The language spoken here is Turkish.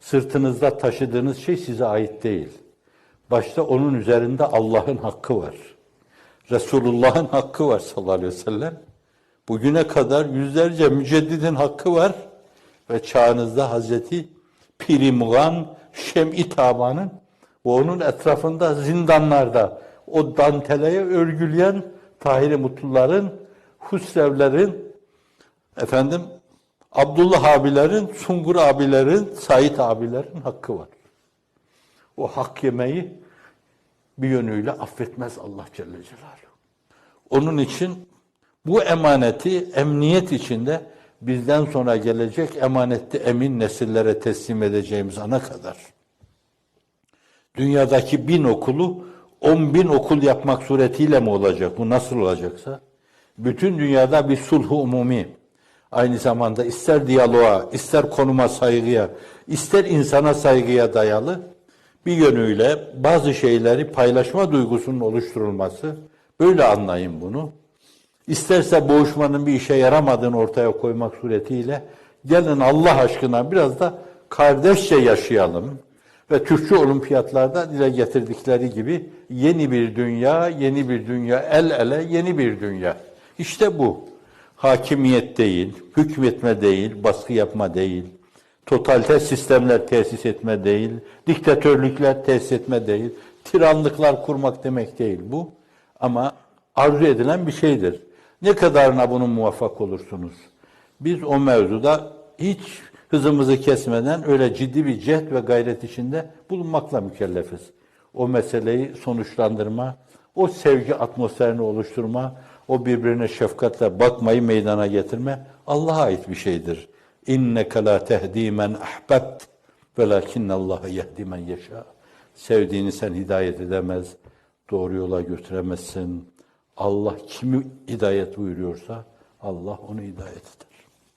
Sırtınızda taşıdığınız şey size ait değil. Başta onun üzerinde Allah'ın hakkı var. Resulullah'ın hakkı var sallallahu aleyhi ve sellem. Bugüne kadar yüzlerce müceddidin hakkı var ve çağınızda Hazreti Piri Muğan Şem'i Taban'ın ve onun etrafında zindanlarda o danteleye örgüleyen Tahir-i Mutluların, Husrevlerin, efendim Abdullah abilerin, Sungur abilerin, Said abilerin hakkı var. O hak yemeyi bir yönüyle affetmez Allah Celle Celaluhu. Onun için bu emaneti emniyet içinde bizden sonra gelecek emanetli emin nesillere teslim edeceğimiz ana kadar. Dünyadaki bin okulu on bin okul yapmak suretiyle mi olacak? Bu nasıl olacaksa? Bütün dünyada bir sulhu umumi, aynı zamanda ister diyaloğa, ister konuma saygıya, ister insana saygıya dayalı bir yönüyle bazı şeyleri paylaşma duygusunun oluşturulması, böyle anlayın bunu. İsterse boğuşmanın bir işe yaramadığını ortaya koymak suretiyle gelin Allah aşkına biraz da kardeşçe yaşayalım. Ve Türkçe olimpiyatlarda dile getirdikleri gibi yeni bir dünya, yeni bir dünya, el ele yeni bir dünya. İşte bu. Hakimiyet değil, hükmetme değil, baskı yapma değil, totaliter sistemler tesis etme değil, diktatörlükler tesis etme değil, tiranlıklar kurmak demek değil bu. Ama arzu edilen bir şeydir. Ne kadarına bunun muvaffak olursunuz? Biz o mevzuda hiç hızımızı kesmeden öyle ciddi bir cehd ve gayret içinde bulunmakla mükellefiz. O meseleyi sonuçlandırma, o sevgi atmosferini oluşturma, o birbirine şefkatle bakmayı meydana getirme Allah'a ait bir şeydir. İnneke la tehdi men ahbebt velakinne Allah yehdi men yeşâ. Sevdiğini sen hidayet edemez, doğru yola götüremezsin. Allah kimi hidayet buyuruyorsa Allah onu hidayet eder.